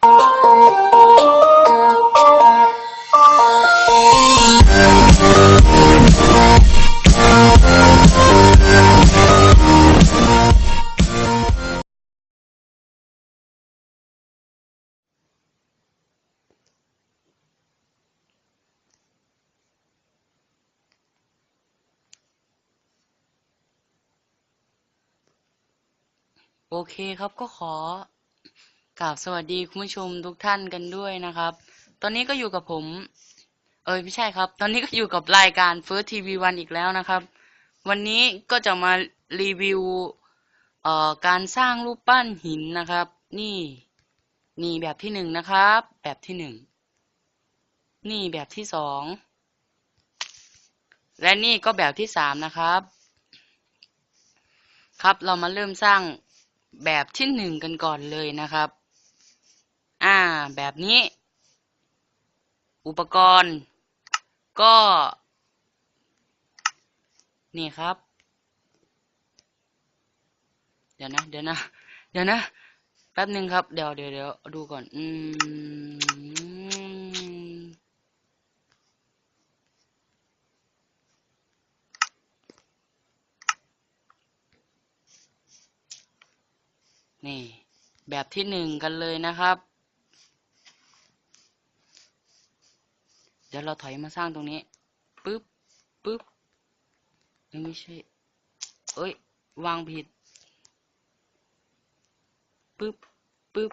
โอเคครับก็ขอ กราบสวัสดีคุณผู้ชมทุกท่านกันด้วยนะครับ ตอนนี้ก็อยู่กับผม เอยไม่ใช่ครับ ตอนนี้ก็อยู่กับรายการ First TV One อีกแล้วนะครับ วันนี้ก็จะมารีวิวเอ่อการสร้างรูปปั้นหินนะครับ นี่ นี่แบบที่หนึ่งนะครับ แบบที่หนึ่งนี่แบบที่สองและนี่ก็แบบที่สามนะครับ ครับเรามาเริ่มสร้างแบบที่หนึ่งกันก่อนเลยนะครับ อ่า แบบนี้ อุปกรณ์ ก็ นี่ครับ เดี๋ยวนะ เดี๋ยวนะ เดี๋ยวนะ แป๊บหนึ่งครับ เดี๋ยวเดี๋ยวเดี๋ยวดูก่อน อืม นี่ แบบที่หนึ่งกันเลยนะครับ เดี๋ยวเราถอยมาสร้างตรงนี้ปึ๊บปึ๊บไม่ใช่ เอ้ย วางผิดปึ๊บปึ๊บ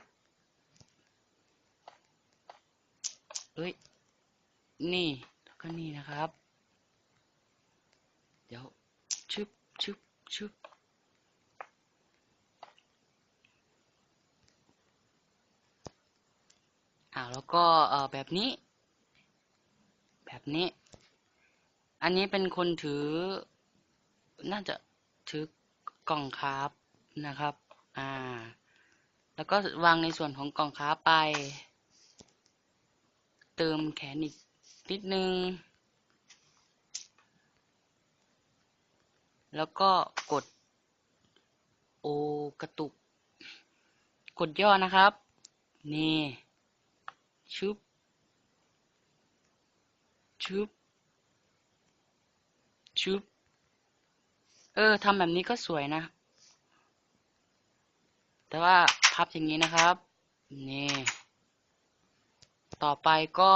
เอ้ย นี่ แล้วก็นี่นะครับ เดี๋ยว ชึบชึบชึบอ่าแล้วก็เอ่อแบบนี้ นี้ อันนี้เป็นคนถือ น่าจะถือกล่องคาร์บนะครับ อ่า แล้วก็วางในส่วนของกล่องคาร์บไป เติมแขนอีกนิดนึง แล้วก็กด โอกระตุก กดย่อนะครับ นี่ชุบ ชุบชุบเออทำแบบนี้ก็สวยนะ แต่ว่าพับอย่างนี้นะครับ นี่ ต่อไปก็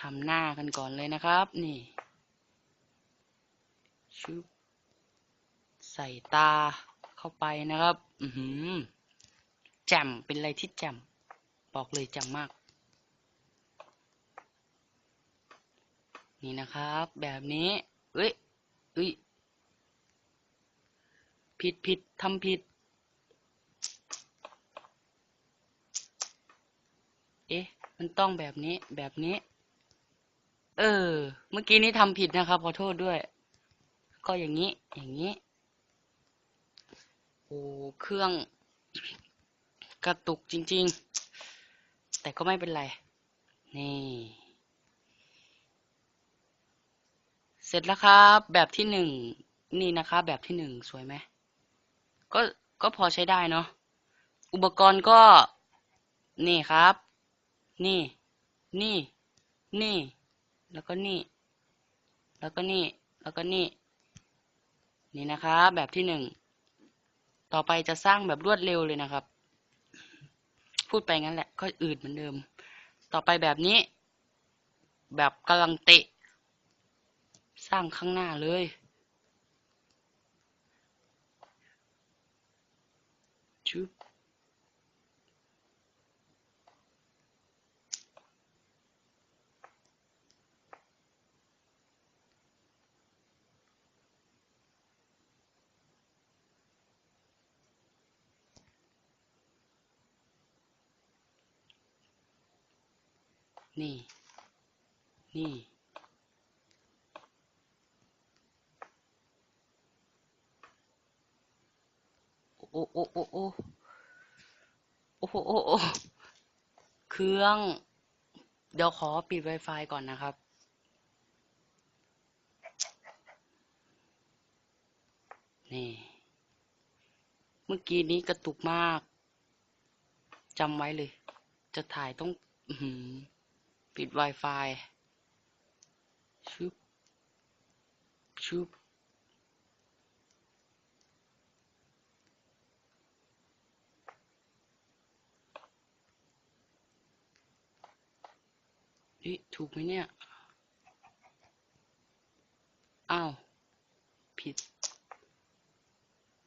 ทำหน้ากันก่อนเลยนะครับ นี่ชุบใส่ตาเข้าไปนะครับ อือหือแจ่มเป็นอะไรที่แจ่มบอกเลยแจ่มมาก นี่นะครับ แบบนี้ เอ้ยเอ้ยผิดผิดทำผิด เอ๊ะ มันต้องแบบนี้ แบบนี้ เออ เมื่อกี้นี้ทำผิดนะครับ ขอโทษด้วย ก็อย่างนี้ อย่างนี้ โอ้ เครื่องกระตุกจริง ๆ แต่ก็ไม่เป็นไร นี่ เสร็จแล้วครับ แบบที่หนึ่งนี่นะครับ แบบที่หนึ่งสวยไหมก็ก็พอใช้ได้เนาะอุปกรณ์ก็ นี่ครับ นี่ นี่ นี่ แล้วก็นี่ แล้วก็นี่ แล้วก็นี่ นี่นะครับแบบที่หนึ่งต่อไปจะสร้างแบบรวดเร็วเลยนะครับ พูดไปงั้นแหละก็อืดเหมือนเดิม ต่อไปแบบนี้ แบบกำลังเตะ สร้างข้างหน้าเลยชุบนี่ นี่ โอ้โอ้โอ้โอ้โอ้โอ้โอ้เครื่อง เดี๋ยวขอปิด Wi-Fi ก่อนนะครับ นี่ เมื่อกี้นี้กระตุกมากจำไว้เลย จะถ่ายต้องปิด Wi-Fi ชุบชุบ เอ๊ะถูกไหมเนี่ย อ้าว ผิด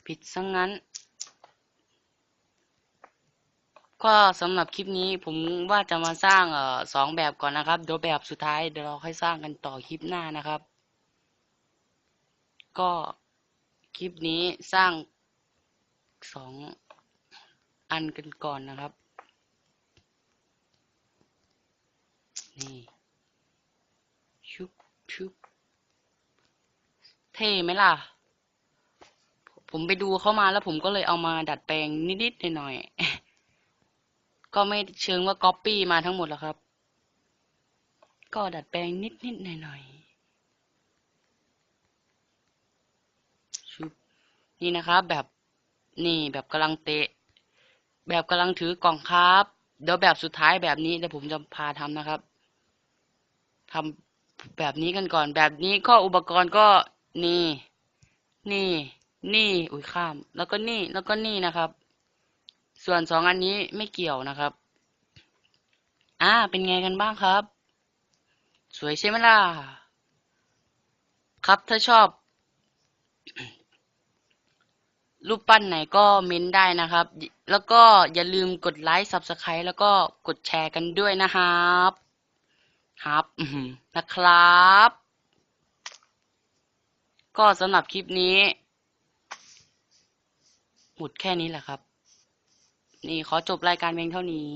ผิดซะงงั้น ก็สำหรับคลิปนี้ผมว่าจะมาสร้างเอ่อสองแบบก่อนนะครับ เดี๋ยวแบบสุดท้ายเดี๋ยวเราค่อยสร้างกันต่อคลิปหน้านะครับ ก็คลิปนี้สร้างสองอันกันก่อนนะครับ นี่ ชุบชุบเท่ไหมล่ะ ผมไปดูเข้ามาแล้วผมก็เลยเอามาดัดแปลงนิดๆหน่อยๆก็ไม่เชิงว่าก๊อปปี้มาทั้งหมดหรอกครับ ก็ดัดแปลงนิดๆหน่อยๆชุบนี่นะครับแบบนี่แบบกำลังเตะ แบบกำลังถือกล่องครับ เดี๋ยวแบบสุดท้ายแบบนี้เดี๋ยวผมจะพาทำนะครับ ทำแบบนี้กันก่อน แบบนี้ก็อุปกรณ์ก็นี่ นี่ นี่ อุ้ยข้าม แล้วก็นี่ แล้วก็นี่นะครับ ส่วนสองอันนี้ไม่เกี่ยวนะครับ อ่า เป็นไงกันบ้างครับ สวยใช่ไหมล่ะ ครับ ถ้าชอบ รูปปั้นไหนก็เม้นได้นะครับ แล้วก็อย่าลืมกดไลค์ Subscribe แล้วก็กดแชร์กันด้วยนะครับ ครับนะครับ ก็สำหรับคลิปนี้ หมดแค่นี้แหละครับ นี่ขอจบรายการเพียงเท่านี้